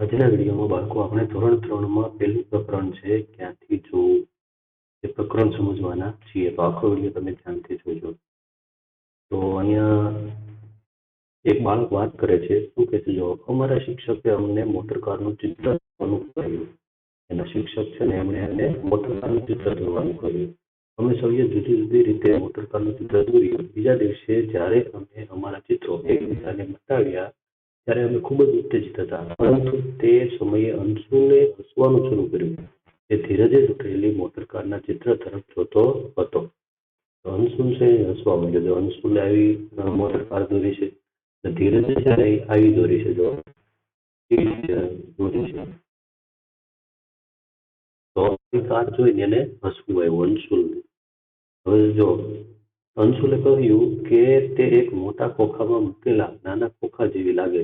આજના વિડીયોમાં બાળકો, આપણે ધોરણ ત્રણમાં પહેલું પ્રકરણ છે, ક્યાંથી જોવું? એ પ્રકરણ સમજવાના છીએ. તો આખો વીડિયો તમે ધ્યાનથી જોજો. તો અહીંયા એક બાળક વાત કરે છે, શું કહે છે? જો, અમારા શિક્ષકે અમને મોટર કારનું ચિત્ર દોરવાનું કહ્યું. એના શિક્ષક છે ને, એમણે એમને મોટર કારનું ચિત્ર દોરવાનું કહ્યું. અમે સૌએ જુદી જુદી રીતે મોટર કારનું ચિત્ર દોર્યું. બીજા દિવસે જ્યારે અમે અમારા ચિત્રો એકબીજાને બતાવ્યા ત્યારે અમે ખૂબ જ ઉત્તેજિત હતા. પરંતુ તે સમયે અંશુને હસવાનું શરૂ કર્યું. તે ધીરજે દોરેલી મોટરકારના ચિત્ર તરફ જોતો હતો. તો છે હસવા માંડ્યો. જો અંશુલે આવી મોટરકાર મોટર કાર દોરી છે ધીરજે જ્યારે આવી દોરી છે, જો દોરી છે? તો કાર જોઈને એને હસવું આવ્યું અંશુલને હવે જો અંશુલે કહ્યું કે તે એક મોટા ખોખામાં મૂકેલા, નાના ખોખા જેવી લાગે.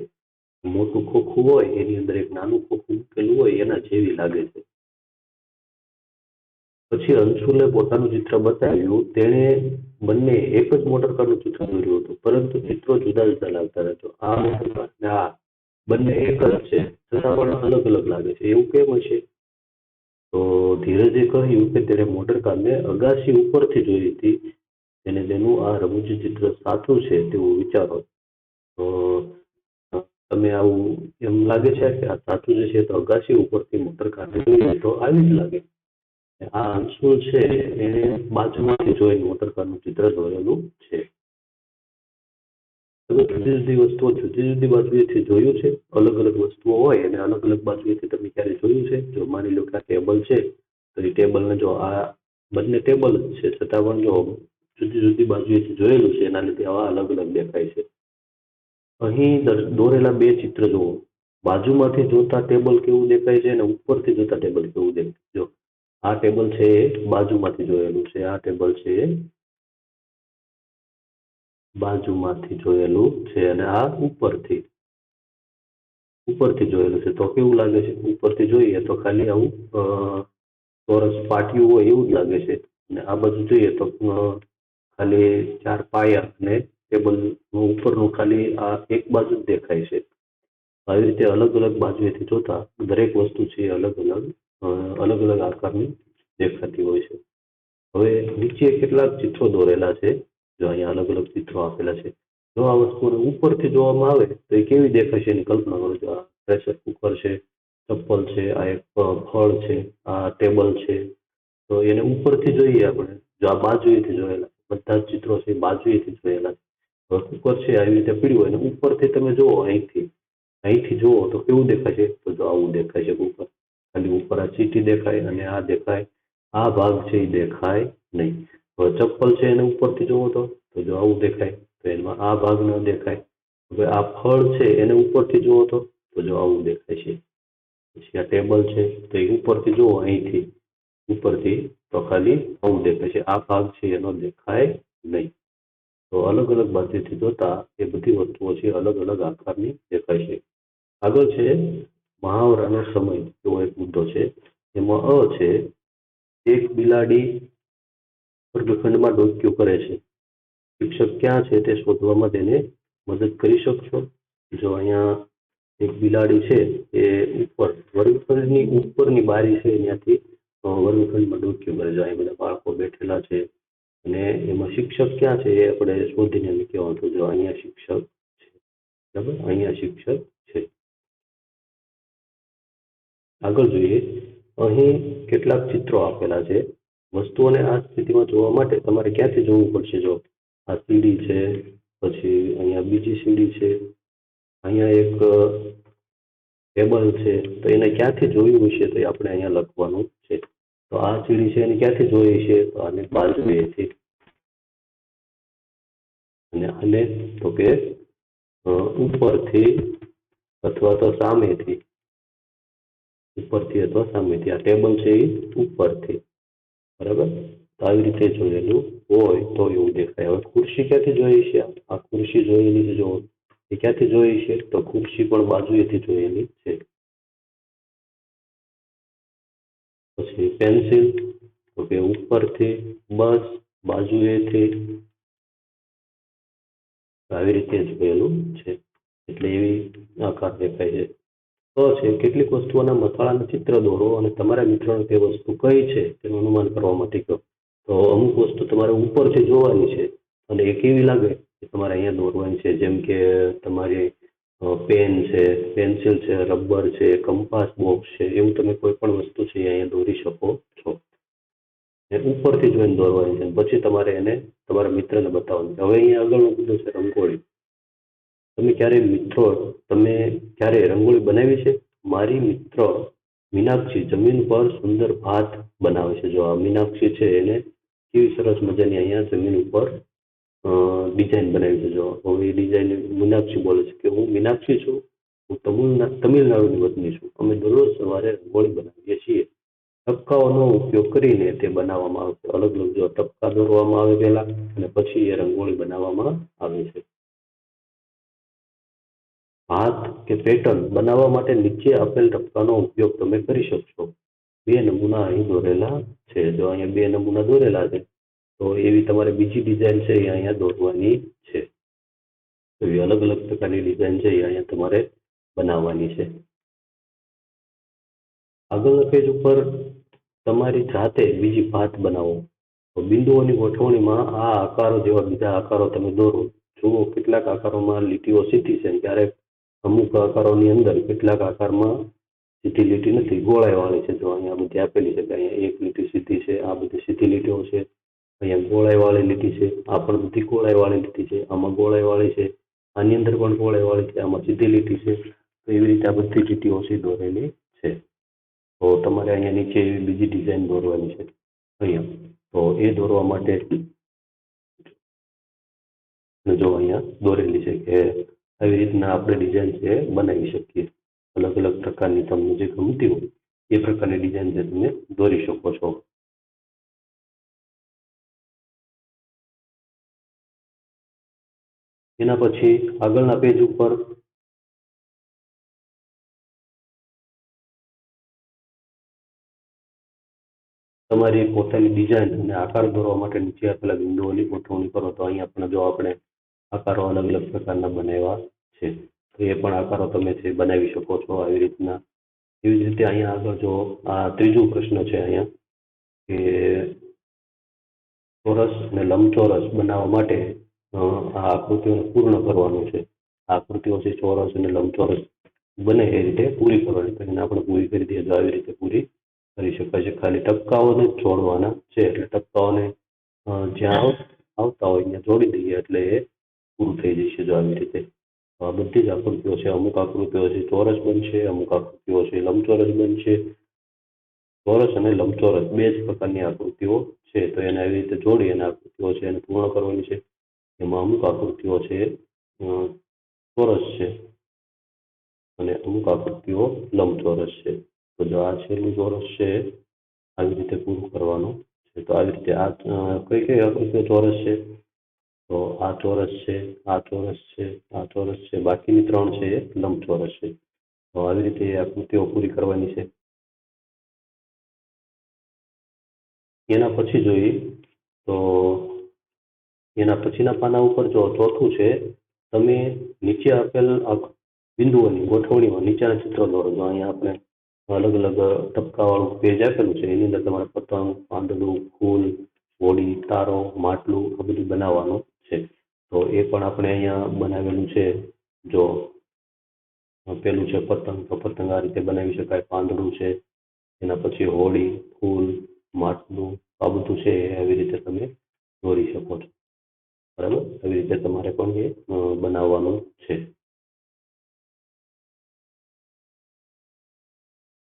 મોટું ખોખું હોય, એની અંદર એક નાનું ખોખું મૂકેલું હોય, એના જેવી લાગે છે. પછી અંશુલે પોતાનું ચિત્ર બતાવ્યું, તેણે બંને એક જ મોટર કારનું ચિત્ર દોર્યું હતું, પરંતુ ચિત્રો જુદા જુદા લાગતા હતા આ મોટર કાર ને આ બંને એક જ છે, છતાં પણ અલગ અલગ લાગે છે. એવું કેમ હશે? તો ધીરજે કહ્યું કે તેણે મોટર કારને અગાસી ઉપરથી જોઈ હતી. અને તેનું આ રમૂજી ચિત્ર સાચું છે તેવું વિચારો. તો તમે આવું એમ લાગે છે કે આ સાચું જે છે તો અગાસી ઉપરથી મોટર કારને જોઈએ તો આવી જ લાગે. આ અંશુ છે એને બાજુમાંથી જોઈને મોટર કારનું ચિત્ર દોરેલું છે. જુદી જુદી વસ્તુઓ જુદી જુદી બાજુએથી જોયું છે. અલગ અલગ વસ્તુઓ હોય અને અલગ અલગ બાજુએથી તમે ક્યારે જોયું છે? જો માની લો કે આ ટેબલ છે, તો એ ટેબલને જો આ બંને ટેબલ છે, છતાં પણ જો જુદી જુદી બાજુએથી જોયેલું છે, એના લીધે આવા અલગ અલગ દેખાય છે. અહીં દર- દોરેલા બે ચિત્ર જુઓ. બાજુમાંથી જોતા ટેબલ કેવું દેખાય છે અને ઉપરથી જોતા ટેબલ કેવું દેખાય જો, આ ટેબલ છે એ બાજુમાંથી જોયેલું છે. આ ટેબલ છે એ બાજુમાંથી જોયેલું છે અને આ ઉપરથી. ઉપરથી જોયેલું છે. તો કેવું લાગે છે? ઉપરથી જોઈએ તો ખાલી આવું ચોરસ પાટિયું હોય એવું જ લાગે છે. અને આ બાજુ જોઈએ તો ખાલી ચાર પાયા અને ટેબલ ઉપરનું ખાલી આ એક બાજુ જ દેખાય છે. આવી રીતે અલગ અલગ બાજુએથી જોતા દરેક વસ્તુ છે એ અલગ અલગ અલગ અલગ આકારની દેખાતી હોય છે. હવે નીચે કેટલાક ચિત્રો દોરેલા છે, જો અહીંયા અલગ અલગ ચિત્રો આપેલા છે. જો આ વસ્તુને ઉપરથી જોવામાં આવે તો એ કેવી દેખાશે એની કલ્પના કરો જો આ પ્રેશર કુકર છે, ચપ્પલ છે, આ એક ફળ છે, આ ટેબલ છે. તો એને ઉપરથી જોઈએ આપણે. જો આ બાજુએથી જોયેલા બધા જ ચિત્રો છે બાજુએથી જોયેલા છે. કુકર છે, આવી રીતે પીડ્યું હોય અને ઉપરથી તમે જુઓ અહીંથી અહીંથી જુઓ તો કેવું દેખાય છે? તો જો આવું દેખાય છે કુકર ખાલી ઉપર આ ચીટી દેખાય અને આ દેખાય, આ ભાગ છે એ દેખાય નહીં. હવે ચપ્પલ છે એને ઉપરથી જુઓ તો તો જો આવું દેખાય, તો એમાં આ ભાગ ન દેખાય. હવે આ ફળ છે એને ઉપરથી જુઓ તો તો જો આવું દેખાય છે. પછી આ ટેબલ છે, તો એ ઉપરથી જુઓ અહીંથી, ઉપરથી તો ખાલી આવું દેખાય છે. આ ભાગ છે એનો દેખાય નહીં. તો અલગ અલગ બાજુથી જોતા એ બધી વસ્તુઓ છે અલગ અલગ આકારની દેખાય છે. આગળ છે મહાવરાનો સમય એવો એક મુદ્દો છે. એમાં અ છે એક બિલાડી વર્ગખંડમાં ડોક્યું કરે છે. શિક્ષક ક્યાં છે તે શોધવામાં તેને મદદ કરી શકશો? જો અહીંયા એક બિલાડી છે એ ઉપર વર્ગખંડની ઉપરની બારી છે, ત્યાંથી વર્ગખંડમાં ડોક્યું કરે છે. અહીં બધા બાળકો બેઠેલા છે. અને એમાં શિક્ષક ક્યાં છે એ આપણે શોધીને કહેવાનું તો જો અહીંયા શિક્ષક છે, બરાબર? અહીંયા શિક્ષક છે. આગળ જોઈએ, અહીં કેટલાક ચિત્રો આપેલા છે. વસ્તુઓને આ સ્થિતિમાં જોવા માટે તમારે ક્યાંથી જોવું પડશે? જો આ સીડી છે, પછી અહીંયા બીજી સીડી છે, અહીંયા એક ટેબલ છે, તો એને ક્યાંથી જોયું હશે તો એ આપણે અહીંયા લખવાનું છે. તો આ સીડી છે એને ક્યાંથી જોઈ છે? તો આને બાજુએથી અને આને તો કે ઉપરથી અથવા તો સામેથી, ઉપરથી અથવા સામેથી, આ ટેબલ છે એ ઉપરથી. બરાબર? તો આવી રીતે જોયેલું હોય તો એવું દેખાય. હવે ખુરશી ક્યાંથી જોઈ છે? આ ખુરશી જોયેલી છે, જો એ ક્યાંથી જોઈ છે? તો ખુરશી પણ બાજુએથી જોયેલી છે. પછી પેન્સિલ તો કે ઉપરથી બસ, બાજુએથી આવી રીતે જોયેલું છે. એટલે એવી આકાર દેખાય છે. તો છે, કેટલીક વસ્તુઓના મથાળાનું ચિત્ર દોરો અને તમારા મિત્રોને તે વસ્તુ કઈ છે, તેનું અનુમાન કરવા માટે કહો. તો અમુક વસ્તુ તમારે ઉપરથી જોવાની છે અને એ કેવી લાગે એ તમારે અહીંયા દોરવાની છે, જેમ કે તમારી પેન છે, પેન્સિલ છે, રબર છે, કંપાસ બોક્સ છે, એવું તમે કોઈ પણ વસ્તુ છે અહીંયા દોરી શકો છો. એ ઉપરથી જોઈને દોરવાની છે પછી તમારે એને તમારા મિત્રને બતાવવાનું હવે અહીંયા આગળનો મુદ્દો છે રંગોળી. તમે ક્યારે મિત્રો, તમે ક્યારે રંગોળી બનાવી છે? મારી મિત્ર મીનાક્ષી જમીન પર સુંદર ભાત બનાવે છે. જો આ મીનાક્ષી છે એને કેવી સરસ મજાની અહીંયા જમીન ઉપર ડિઝાઇન બનાવી છે જો હવે એ ડિઝાઇન મીનાક્ષી બોલે છે કે હું મીનાક્ષી છું, હું તમિલના તમિલનાડુની વતની છું. અમે દરરોજ સવારે રંગોળી બનાવીએ છીએ. ટપકાઓનો ઉપયોગ કરીને તે બનાવવામાં આવે છે અલગ અલગ જો ટપકા દોરવામાં આવે પહેલા અને પછી એ રંગોળી બનાવવામાં આવે છે. હાથ કે પેટર્ન બનાવવા માટે નીચે આપેલ ટપકાનો ઉપયોગ તમે કરી શકશો. બે નમૂના અહીં દોરેલા છે. જો અહીંયા બે નમૂના દોરેલા છે તો એવી તમારે બીજી ડિઝાઇન છે એ અહીંયા દોરવાની છે. એવી અલગ અલગ પ્રકારની ડિઝાઇન છે એ અહીંયા તમારે બનાવવાની છે. આગળના પેજ ઉપર તમારી જાતે બીજી ભાત બનાવો. તો બિંદુઓની ગોઠવણીમાં આ આકારો જેવા બીજા આકારો તમે દોરો. જુઓ કેટલાક આકારોમાં લીટીઓ સીધી છે ક્યારેક અમુક આકારોની અંદર કેટલાક આકારમાં સીધી લીટી નથી. ગોળાઈવાળી છે, જો અહીંયા બધી આપેલી છે કે અહીંયા એક લીટી સીધી છે, આ બધી સીધી લીટીઓ છે. અહીંયા ગોળાઈવાળી લીટી છે, આ પણ બધી ગોળાઈવાળી લીટી છે, આમાં ગોળાઈવાળી છે, આની અંદર પણ ગોળાઈવાળી છે, આમાં સીધી લીટી છે, તો એવી રીતે આ બધી લીટીઓ છે દોરેલી છે. તો તમારે અહીંયા નીચે એવી બીજી ડિઝાઇન દોરવાની છે. અહીંયા. તો એ દોરવા માટે જો અહીંયા દોરેલી છે કે આવી રીતના આપણે ડિઝાઇન છે બનાવી શકીએ. અલગ અલગ પ્રકારની તમને જે ગમતી હોય, એ પ્રકારની ડિઝાઇન છે તમે દોરી શકો છો. એના પછી આગળના પેજ ઉપર તમારી પોતાની ડિઝાઇન અને આકાર દોરવા માટે નીચે આપેલા બિંદુઓની ગોઠવણી કરો. તો અહીંયા પણ જો આપણે આકારો અલગ અલગ પ્રકારના બનાવ્યા છે, તો એ પણ આકારો તમે છે બનાવી શકો છો આવી રીતના. એવી જ રીતે અહીંયા આગળ જો આ ત્રીજો પ્રશ્ન છે અહીંયા, કે ચોરસ અને લંબચોરસ બનાવવા માટે આ આકૃતિઓને પૂર્ણ કરવાનું છે. આકૃતિઓ છે ચોરસ અને લંબચોરસ. બને એ રીતે પૂરી કરવાની. તો એને આપણે પૂરી કરી દઈએ તો આવી રીતે પૂરી કરી શકાય છે. ખાલી ટપકાઓને જ જોડવાના છે. એટલે ટપકાઓને જ્યાં આવતા હોય ત્યાં જોડી દઈએ એટલે એ પૂરું થઈ જશે જો આવી રીતે. બધી જ આકૃતિઓ છે. અમુક આકૃતિઓ છે ચોરસ બનશે, અમુક આકૃતિઓ છે લંબચોરસ બનશે. ચોરસ અને લંબચોરસ બે જ પ્રકારની આકૃતિઓ છે. તો એને આવી રીતે જોડી અને આકૃતિઓ છે એને પૂર્ણ કરવાની છે. એમાં અમુક આકૃતિઓ છે ચોરસ છે અને અમુક આકૃતિઓ લંબચોરસ છે. તો જો આ છેલ્લું ચોરસ છે, આવી રીતે પૂરું કરવાનું છે. તો આવી રીતે આ કઈ કઈ આકૃતિઓ ચોરસ છે? તો આ ચોરસ છે, આ ચોરસ છે, આ ચોરસ છે. બાકીની ત્રણ છે એ લંબચોરસ છે. તો આવી રીતે આકૃતિઓ પૂરી કરવાની છે. એના પછી જોઈએ તો એના પછીના પાના ઉપર જો ચોથું છે, તમે નીચે આપેલ બિંદુઓની ગોઠવણીમાં નીચેના ચિત્રો દોરો. જો અહીંયા આપણે અલગ અલગ ટપકાવાળું પેજ આપેલું છે, એની અંદર તમારે પતંગ, પાંદડું, ફૂલ, હોડી, તારો, માટલું આ બધું બનાવવાનું છે. તો એ પણ આપણે અહીંયા બનાવેલું છે. જો પેલું છે પતંગ, તો પતંગ આ રીતે બનાવી શકાય. પાંદડું છે, એના પછી હોડી, ફૂલ, માટલું, આ બધું છે એ આવી રીતે તમે દોરી શકો છો. બરાબર? આવી રીતે તમારે પણ એ બનાવવાનું છે.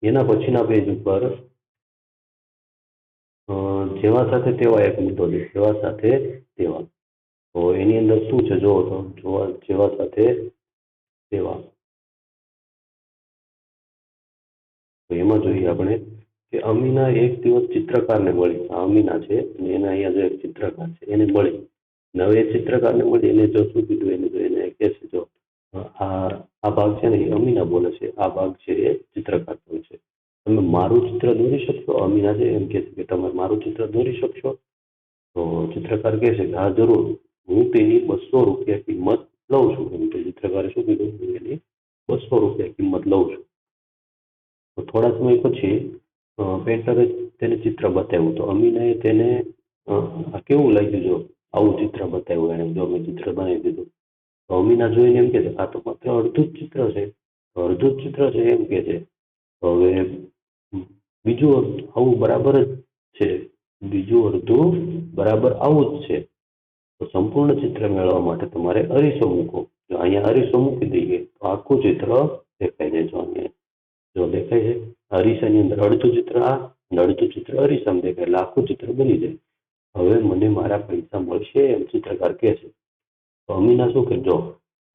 એના પછીના પેજ ઉપર જેવા સાથે તેવા એક મુદ્દો છે, જેવા સાથે તેવા. તો એની અંદર શું છે? જોવો તો, જોવા, જેવા સાથે તેવા. તો એમાં જોઈએ આપણે કે અમીના એક દિવસ ચિત્રકારને મળી અમીના છે અને એના અહીંયા જો ચિત્રકાર છે, એને મળી અને હવે એ ચિત્રકારને મળી એને જો શું કીધું એને, તો એને કહે છે, જો, આ આ ભાગ છે ને એ અમીના બોલે છે. આ ભાગ છે એ ચિત્રકાર બોલે છે. તમે મારું ચિત્ર દોરી શકશો? અમીના છે એમ કહે છે કે તમે મારું ચિત્ર દોરી શકશો? તો ચિત્રકાર કહે છે કે, હા, જરૂર. હું તેની બસો રૂપિયા કિંમત લઉં છું. એમ તો ચિત્રકારે શું કીધું? હું એની બસો રૂપિયા કિંમત લઉં છું. તો થોડા સમય પછી પેન્ટરે તેને ચિત્ર બતાવ્યું. તો અમીનાએ તેને કેવું લાગ્યું, જો? આવું ચિત્ર બતાવ્યું, એને જો મેં ચિત્ર બનાવી દીધું. અમીના જોઈને એમ કે છે, આ તો માત્ર અડધું જ ચિત્ર છે, અડધું જ ચિત્ર છે, એમ કે છે. હવે બીજું અડધું આવું બરાબર જ છે. બીજું અડધું બરાબર આવું જ છે. તો સંપૂર્ણ ચિત્ર મેળવવા માટે તમારે અરીસો મૂકો જો અહીંયા અરીસો મૂકી દઈએ, તો આખું ચિત્ર દેખાઈ જાય જો અહીંયા. જો દેખાય છે, અરીસાની અંદર અડધું ચિત્ર આ અડધું ચિત્ર અરીસામાં દેખાય, એટલે આખું ચિત્ર બની જાય. હવે મને મારા પૈસા મળશે એમ ચિત્રકાર કહે છે. તો અમીના શું કે જો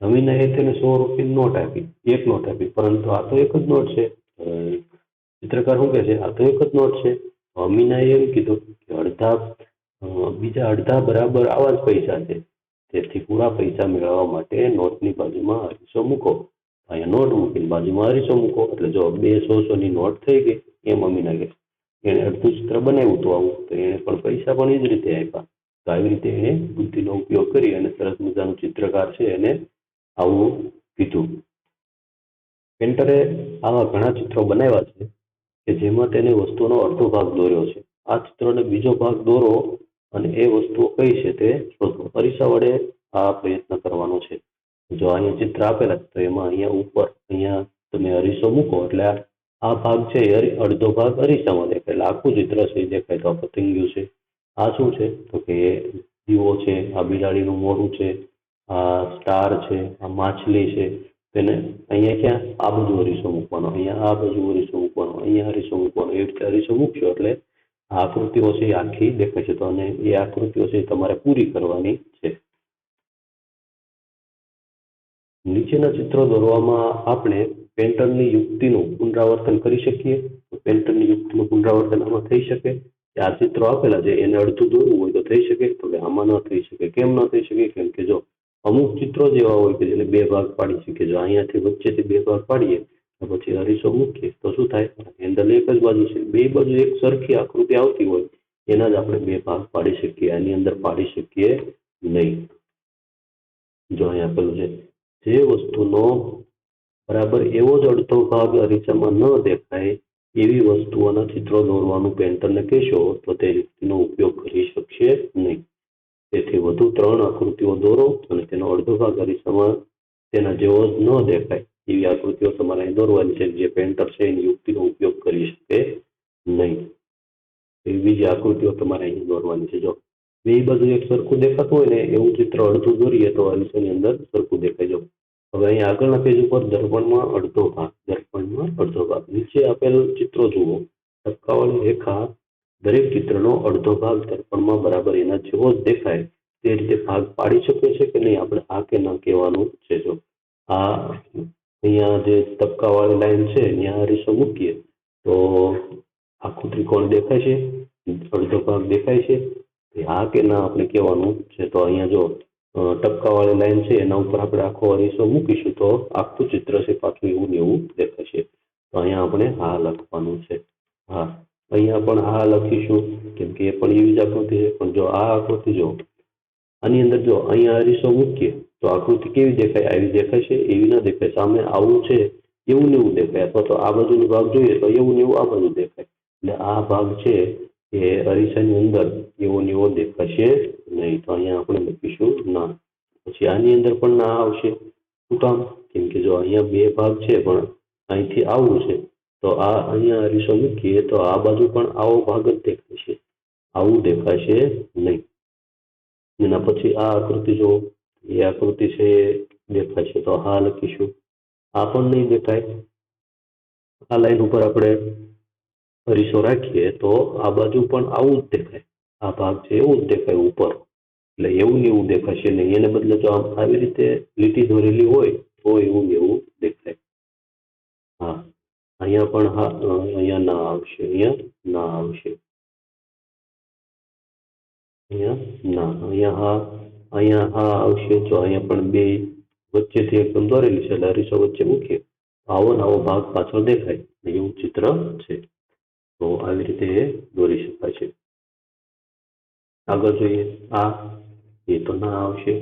અમીનાએ તેને સો રૂપિયાની નોટ આપી, એક નોટ આપી, પરંતુ આ તો એક જ નોટ છે. ચિત્રકાર શું કહે છે? આ તો એક જ નોટ છે. અમીનાએ એમ કીધું કે અડધા બીજા અડધા બરાબર આવા જ પૈસા છે. તેથી પૂરા પૈસા મેળવવા માટે નોટની બાજુમાં અરીસો મૂકો. અહીંયા નોટ મૂકીને બાજુમાં અરીસો મૂકો. એટલે જો બે સો સોની નોટ થઈ ગઈ, એમ અમીના કહે એણે અડધું ચિત્ર બનાવ્યું હતું આવું. તો એણે પણ પૈસા પણ એ જ રીતે આપ્યા. તો આવી રીતે એણે બુદ્ધિનો ઉપયોગ કરી અને સરસ મજાનું ચિત્રકાર છે એને આવું કીધું. પેન્ટરે આવા ઘણા ચિત્રો બનાવ્યા છે કે જેમાં તેને વસ્તુનો અડધો ભાગ દોર્યો છે. આ ચિત્રનો બીજો ભાગ દોરો અને એ વસ્તુઓ કઈ છે તે શોધો. પરીક્ષા વડે આ પ્રયત્ન કરવાનો છે. જો અહીંયા ચિત્ર આપેલા તો એમાં અહીંયા ઉપર અહીંયા તમે અરીસો મૂકો એટલે આ ભાગ છે એ અડધો ભાગ અરીસામાં દેખાય આખું ચિત્ર છે એ દેખાય તો આ પતંગિયું છે. આ શું છે? તો કે એ દીવો છે, આ બિલાડીનું મોઢું છે, આ સ્ટાર છે, આ માછલી છે. તેને અહીંયા ક્યાં? આ બાજુ અરીસો મૂકવાનો. અહીંયા આ બાજુ અરીસો મૂકવાનો. અહીંયા અરીસો મૂકવાનો. એવી રીતે અરીસો મૂકશો એટલે આ આકૃતિઓ છે એ આખી દેખાય છે. તો અને એ આકૃતિઓ છે તમારે પૂરી કરવાની છે. નીચેના ચિત્રો દોરવામાં આપણે પેન્ટરની યુક્તિનું પુનરાવર્તન કરી શકીએ? તો પેન્ટરની યુક્તિનું પુનરાવર્તન આમાં થઈ શકે? કે આ ચિત્રો આપેલા છે, એને અડધું દોરવું હોય તો થઈ શકે, તો કે આમાં ન થઈ શકે, કેમ ન થઈ શકે? કેમ કે જો અમુક ચિત્રો જેવા હોય કે જેને બે ભાગ પાડી શકીએ જો અહીંયાથી વચ્ચેથી બે ભાગ પાડીએ, તો પછી અરીસો મૂકીએ, તો શું થાય? હેન્ડલ એક જ બાજુ છે, બે બાજુ એક સરખી આકૃતિ આવતી હોય, એના જ આપણે બે ભાગ પાડી શકીએ, આની અંદર પાડી શકીએ નહીં. જો અહીંયા આપેલું છે, જે વસ્તુનો બરાબર, એવો જ અડધો ભાગ અરીસામાં ન દેખાય એવી વસ્તુઓના ચિત્રો દોરવાનું પેન્ટરને કહેશો તો તે યુક્તિનો ઉપયોગ કરી શકશે નહીં. તેથી વધુ ત્રણ આકૃતિઓ દોરો અને તેનો અડધો ભાગ અરીસામાં તેના જેવો જ ન દેખાય એવી આકૃતિઓ તમારે અહીં દોરવાની છે જે પેન્ટર છે એની યુક્તિનો ઉપયોગ કરી શકે નહીં. એવી બીજી આકૃતિઓ તમારે અહીં દોરવાની છે. જો બે બાજુ એક સરખું દેખાતું હોય ને એવું ચિત્ર અડધું દોરીએ તો અરીસાની અંદર સરખું દેખાય. જો હવે અહીં આગળના પેજ ઉપર દર્પણમાં અડધો ભાગ દર્પણમાં અડધો ભાગ. નીચે આપેલ ચિત્રો જુઓ. ટપકાવાળી રેખા દરેક ચિત્રનો અડધો ભાગ દર્પણમાં બરાબર એના જેવો જ દેખાય. તે રીતે ભાગ પાડી શકે છે કે નહીં? આપણે આ કે ના કહેવાનું છે જો. આ અહીંયા જે તબકાવાળી લાઈન છે ત્યાં અરીસો મૂકીએ. તો આખું ત્રિકોણ દેખાય છે. અડધો ભાગ દેખાય છે. એ હા કે ના આપણે કહેવાનું છે. તો અહીંયા જો અ, ટપકાવાળી લાઈન છે, એના ઉપર આપણે આખો અરીસો મૂકીશું તો આખું ચિત્ર છે પાછું એવું ને એવું દેખાશે. તો અહીંયા આપણે હા લખવાનું છે. હા, અહીંયા પણ હા લખીશું, કેમ કે એ પણ એવી જ આકૃતિ છે, પણ જો આ આકૃતિ જો, આની અંદર જો અહીંયા અરીસો મૂકીએ, તો આકૃતિ કેવી દેખાય? આવી દેખાય છે એવી ના દેખાય. સામે આવું છે, એવું ને એવું દેખાય. અથવા તો આ બાજુનો ભાગ જોઈએ તો એવું ને એવું આ બાજુ દેખાય. એટલે આ ભાગ છે એ અરીસાની અંદર એવો ને એવો દેખાશે નહીં તો અહીંયા આપણે લખીશું ના. પછી આની અંદર પણ ના આવશે. શું કામ? કેમ કે જો અહીંયા બે ભાગ છે, પણ અહીંથી આવું છે, તો આ અહીંયા અરીસો મૂકીએ તો આ બાજુ પણ આવો ભાગ જ દેખાશે. આવું દેખાશે નહીં. એના પછી આ આકૃતિ જો એ આકૃતિ છે એ દેખાશે, તો હા લખીશું. આ પણ નહીં દેખાય. આ લાઈન ઉપર આપણે અરીસો રાખીએ તો આ બાજુ પણ આવું જ દેખાય. આ ભાગ છે એવું જ દેખાય ઉપર. એટલે એવું ને એવું દેખાશે નહીં. એને બદલે જો આમ આવી રીતે લીટી દોરેલી હોય, તો એવું ને એવું દેખાય. હા. અહીંયા પણ હા અહીંયા ના આવશે. અહીંયા ના આવશે. અહીંયા ના, અહીંયા હા અહીંયા હા આવશે. જો અહીંયા પણ બે વચ્ચેથી એકદમ દોરેલી છે એટલે અરીસો વચ્ચે મૂકીએ આવો ને આવો ભાગ પાછળ દેખાય. એવું ચિત્ર છે. તો આવી રીતે એ દોરી શકાય છે. આગળ જોઈએ, આ એ તો ના આવશે.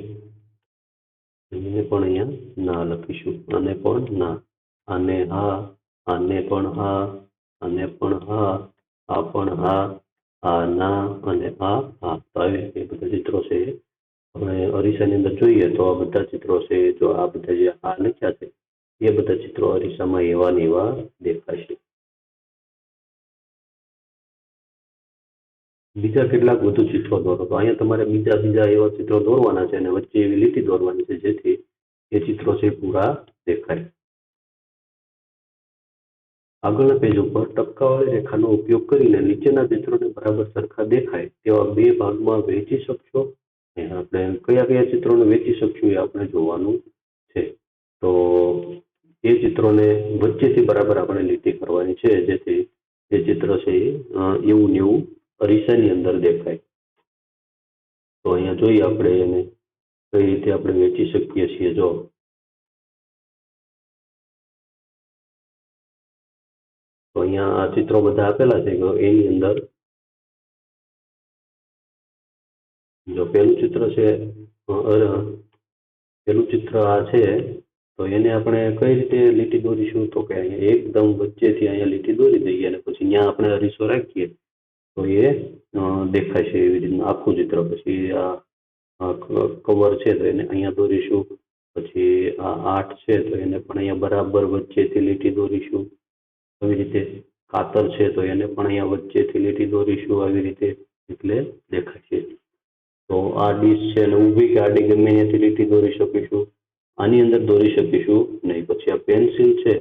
એને પણ અહીંયા ના લખીશું. અને પણ ના. આને હા, આને પણ હા અને પણ હા, આ પણ હા, આ ના, અને આ હા. તો આવી રીતે બધા ચિત્રો છે. આપણે અરીસાની અંદર જોઈએ તો આ બધા ચિત્રો છે, જો આ બધા જે આ લખ્યા છે, એ બધા ચિત્રો અરીસામાં એવા ને એવા દેખાશે. બીજા કેટલાક વધુ ચિત્રો દોરો. તો અહીંયા તમારે બીજા બીજા એવા ચિત્રો દોરવાના છે અને વચ્ચે એવી લીટી દોરવાની છે જેથી એ ચિત્રો છે પૂરા દેખાય. આગળના પેજ ઉપર ટપકાવાળી રેખાનો ઉપયોગ કરીને નીચેના ચિત્રોને બરાબર સરખા દેખાય તેવા બે ભાગમાં વહેંચી શકશો. આપણે કયા કયા ચિત્રોને વહેંચી શકશું એ આપણે જોવાનું છે. તો એ ચિત્રોને વચ્ચેથી બરાબર આપણે લીટી કરવાની છે જેથી એ ચિત્ર છે એવું ને એવું અરીસાની અંદર દેખાય. તો અહીંયા જોઈએ આપણે એને કઈ રીતે આપણે વેચી શકીએ છીએ. જો તો અહીંયા આ ચિત્રો બધા આપેલા છે. એની અંદર જો પહેલું ચિત્ર છે પહેલું ચિત્ર આ છે, તો એને આપણે કઈ રીતે લીટી દોરીશું? તો કે અહીંયા એકદમ વચ્ચેથી અહીંયા લીટી દોરી દઈએ અને પછી ત્યાં આપણે અરીસો રાખીએ. તો એ દેખાશે એવી રીતના આખું ચિત્ર. પછી આ આ કવર છે તો એને અહીંયા દોરીશું. પછી આ આઠ છે તો એને પણ અહીંયા બરાબર વચ્ચેથી લીટી દોરીશું. આવી રીતે કાતર છે તો એને પણ અહીંયા વચ્ચેથી લીટી દોરીશું આવી રીતે એટલે દેખાશે. તો આ ડીશ છે અને ઊભી કે આડી ગમે અહીંયાથી લીટી દોરી શકીશું. આની અંદર દોરી શકીશું નહીં. પછી આ પેન્સિલ છે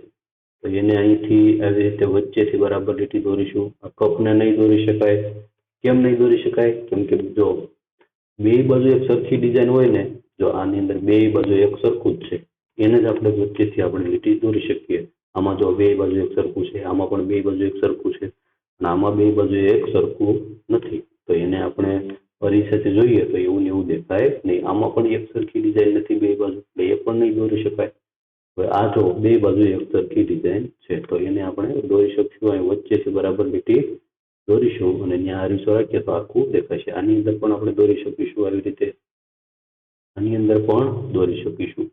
તો એને અહીંથી આવી રીતે વચ્ચેથી બરાબર લીટી દોરીશું. આ કપને નહીં દોરી શકાય. કેમ નહીં દોરી શકાય? કેમ કે જો બે બાજુ એક સરખી ડિઝાઇન હોય ને, જો આની અંદર બે બાજુ એક સરખું જ છે. એને જ આપણે વચ્ચેથી આપણે લીટી દોરી શકીએ. આમાં જો બે બાજુ એક સરખું છે, આમાં પણ બે બાજુ એક સરખું છે, અને આમાં બે બાજુ એક સરખું નથી. તો એને આપણે અરીસાથી જોઈએ તો એવું ને એવું દેખાય નહીં. આમાં પણ એક સરખી ડિઝાઇન નથી, બે બાજુ. એટલે એ પણ નહીં દોરી શકાય. આ જો બે બાજુ એક સરખી ડિઝાઇન છે, તો એને આપણે દોરી શકશું અહીં વચ્ચેથી બરાબર લીટી દોરીશું અને ત્યાં અરીસો રાખીએ તો આખું દેખાશે. આની અંદર પણ આપણે દોરી શકીશું આવી રીતે. આની અંદર પણ દોરી શકીશું.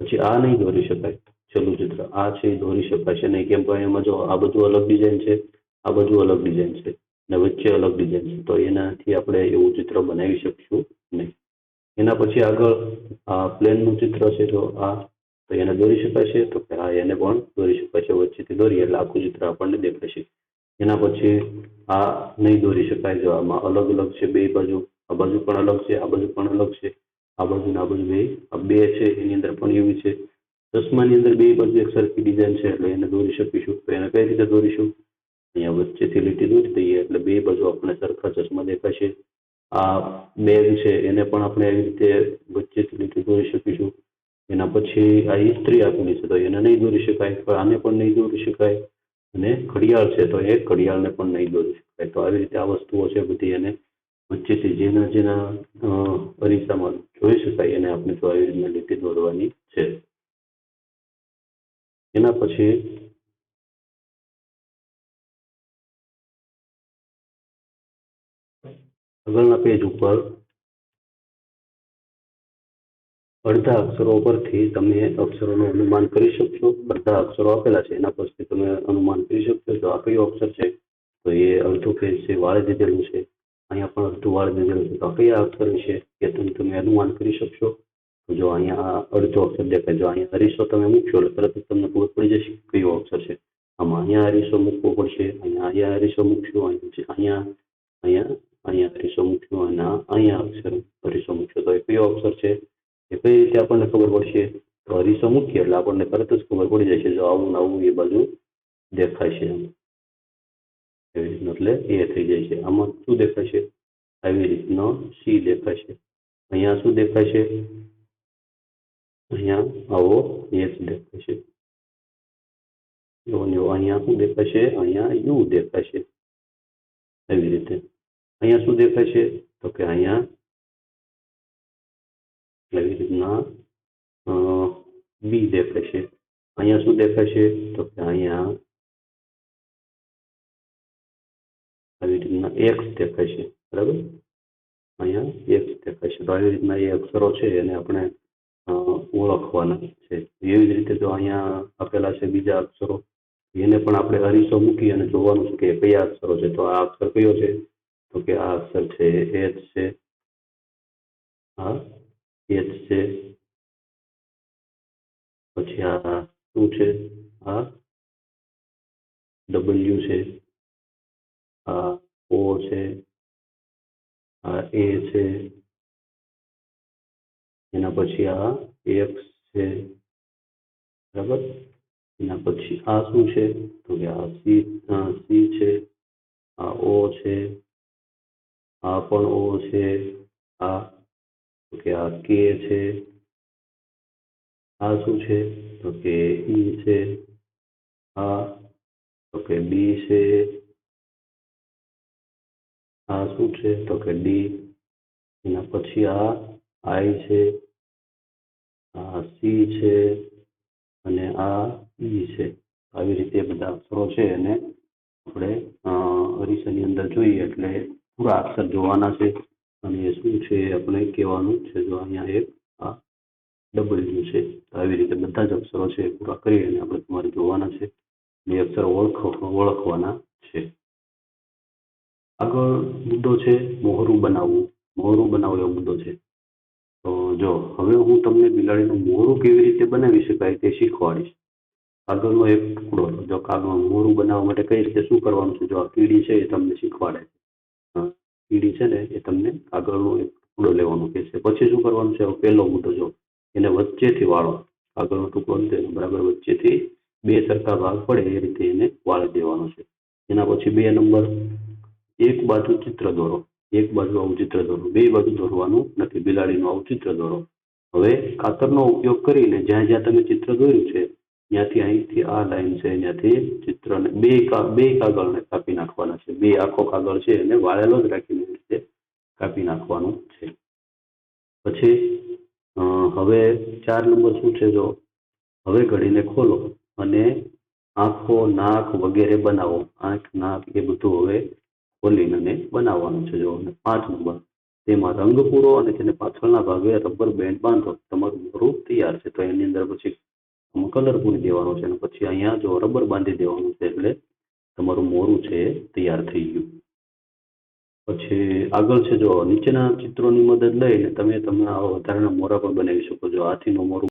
પછી આ નહીં દોરી શકાય. છેલ્લું ચિત્ર. આ છે એ દોરી શકાશે નહીં. કેમ કે એમાં જો આ બધું અલગ ડિઝાઇન છે, આ બધું અલગ ડિઝાઇન છે અને વચ્ચે અલગ ડિઝાઇન છે, તો એનાથી આપણે એવું ચિત્ર બનાવી શકશું નહીં. એના પછી આગળ આ પ્લેનનું ચિત્ર છે જો આ તો એને દોરી શકાય છે? તો કે હા એને પણ દોરી શકાય છે. વચ્ચેથી દોરીએ એટલે આખું ચિત્ર આપણને દેખાશે એના પછી આ નહીં દોરી શકાય જો આમાં અલગ અલગ છે બે બાજુ. આ બાજુ પણ અલગ છે, આ બાજુ પણ અલગ છે. આ બાજુ ને આ બાજુ બે. આ બે છે, એની અંદર પણ એવી છે. ચશ્માની અંદર બે બાજુ એક સરખી ડિઝાઇન છે એટલે એને દોરી શકીશું. તો એને કઈ રીતે દોરીશું? અહીંયા વચ્ચેથી લીટી દોરી દઈએ એટલે બે બાજુ આપણે સરખા ચશ્મા દેખાશે આ બેગ છે, એને પણ આપણે એવી રીતે વચ્ચેથી લીટી દોરી શકીશું. એના પછી આ ઇસ્ત્રી આપેલી છે, તો એને નહીં દોરી શકાય આને પણ નહીં દોરી શકાય અને ઘડિયાળ છે, તો એ ઘડિયાળને પણ નહીં દોરી શકાય. તો આવી રીતે આ વસ્તુઓ છે બધી એને વચ્ચેથી જેના જેના અરીસામાં જોઈ શકાય એને આપણે તો આવી રીતના લીટી દોરવાની છે. એના પછી આગળના પેજ ઉપર અડધા અક્ષરો પરથી તમે અક્ષરોનું અનુમાન કરી શકશો. અડધા અક્ષરો આપેલા છે, એના પરથી તમે અનુમાન કરી શકશો. તો આ કયો અક્ષર છે, તો એ અડધું પેજ છે વાળ દીધેલું છે, અહીંયા પણ અડધું વાળ દીધેલું છે. તો કયા અક્ષર છે, એ તમે તમે અનુમાન કરી શકશો. જો અહીંયા અડધો અક્ષર દેખાય, જો અહીંયા અરીસો તમે મૂકશો, એટલે તરત તમને ખબર પડી જશે કયો અક્ષર છે. આમાં અહીંયા અરીસો મૂકવો પડશે, અહીંયા અહીંયા અરીસો મૂકશો, અહીંયા અહીંયા અહીંયા અહીંયા અરીસો મૂકશું, અને અહીંયા અક્ષર અરીસો મૂકશો. તો એ કયો અક્ષર છે એ કઈ રીતે આપણને ખબર પડશે? તો અરીસો મૂકીએ એટલે આપણને તરત જ ખબર પડી જશે જો આવું ને આવું એ બાજુ દેખાશે એવી રીતનું એટલે એ થઈ જાય છે. આમાં શું દેખાશે? આવી રીતનો સી દેખાશે. અહીંયા શું દેખાશે? અહીંયા આવો એચ દેખાશે. જો ને અહીંયા શું દેખાશે? અહીંયા યુ દેખાશે. એવી રીતે. અહીંયા શું દેખાશે? તો કે અહીંયા એવી રીતના બી દેખાશે અહીંયા શું દેખાશે તો કે અહીંયા આવી રીતના એક્સ દેખાશે બરાબર? અહીંયા એક્સ દેખાશે તો આવી રીતના એ અક્ષરો છે એને આપણે ઓળખવાના છે. એવી જ રીતે જો અહીંયા આપેલા છે બીજા અક્ષરો, એને પણ આપણે અરીસો મૂકી અને જોવાનું છે કે કયા અક્ષરો છે. તો આ અક્ષર કયો છે? તો કે આ અક્ષર છે એચ છે. આ એચ છે. પછી આ શું છે? આ ડબલ્યુ છે. આ ઓ છે. આ એ છે. એના પછી આ એક્સ છે. બરાબર? એના પછી આ શું છે? તો કે આ સી સી છે. આ ઓ છે. આ પણ ઓ છે. આ કે આ કે છે, આ શું છે, તો કે ઈ છે, આ, તો કે બી છે, આ શું છે, તો કે ડી, એના પછી આ, આઈ છે, આ સી છે, અને આ ઈ છે. આવી રીતે બધા અક્ષરો છે એને આપણે અરીસાની અંદર જોઈએ એટલે પૂરા અક્ષર જોવાના છે. અને એ શું છે આપણે કહેવાનું છે જો અહીંયા એક આ ડબલ્યુ છે, તો આવી રીતે બધા જ અક્ષરો છે એ પૂરા કરી અને આપણે તમારે જોવાના છે. એ અક્ષર ઓળખ, ઓળખવાના છે. આગળ મુદ્દો છે મોહરું બનાવવું. મોહરું બનાવવું એવો મુદ્દો છે. તો જો હવે હું તમને બિલાડીનું મોહરું કેવી રીતે બનાવી શકાય તે શીખવાડીશ. આગળનો એક ટુકડો, જો કાગળનું મોહરું બનાવવા માટે કઈ રીતે શું કરવાનું છે, જો આ કીડી છે એ તમને શીખવાડે છે. કીડી છે ને એ તમને કાગળનો એક ટુકડો લેવાનો કહેશે. પછી શું કરવાનું છે? પહેલો મુદ્દો જો, એને વચ્ચેથી વાળો. કાગળનો ટુકડો ને તેને બરાબર? વચ્ચેથી બે સરખા ભાગ પડે એ રીતે એને વાળી દેવાનો છે. એના પછી બે નંબર, એક બાજુ ચિત્ર દોરો. એક બાજુ આવું ચિત્ર દોરો. બે બાજુ દોરવાનું નથી, બિલાડીનું આવું ચિત્ર દોરો. હવે કાતરનો ઉપયોગ કરીને જ્યાં જ્યાં તમે ચિત્ર દોર્યું છે, ત્યાંથી અહીંથી આ લાઈન છે, ત્યાંથી ચિત્રને બે કા- બે કાગળને નાખવાના છે. બે આખો કાગળ છે એને વાળેલો જ રાખીને રીતે કાપી નાખવાનું છે. પછી હવે ચાર નંબર શું છે જો? હવે ઘડીને ખોલો અને આંખો નાક વગેરે બનાવો. આંખ, નાક એ બધું હવે ખોલીને અને બનાવવાનું છે જો. અને પાંચ નંબર, તેમાં રંગ પૂરો અને તેને પાછળના ભાગે રબર બેન્ડ બાંધો. તમારું રૂપ તૈયાર છે. તો એની અંદર પછી કલર પૂરી દેવાનો છે અને પછી અહીંયા જો રબર બાંધી દેવાનું છે એટલે તમારું મોરું છે એ તૈયાર થઈ ગયું. પછી આગળ છે, જો નીચેના ચિત્રોની મદદ લઈને તમે તમે આ વધારાના મોરા પણ બનાવી શકો છો. હાથીનું મોરું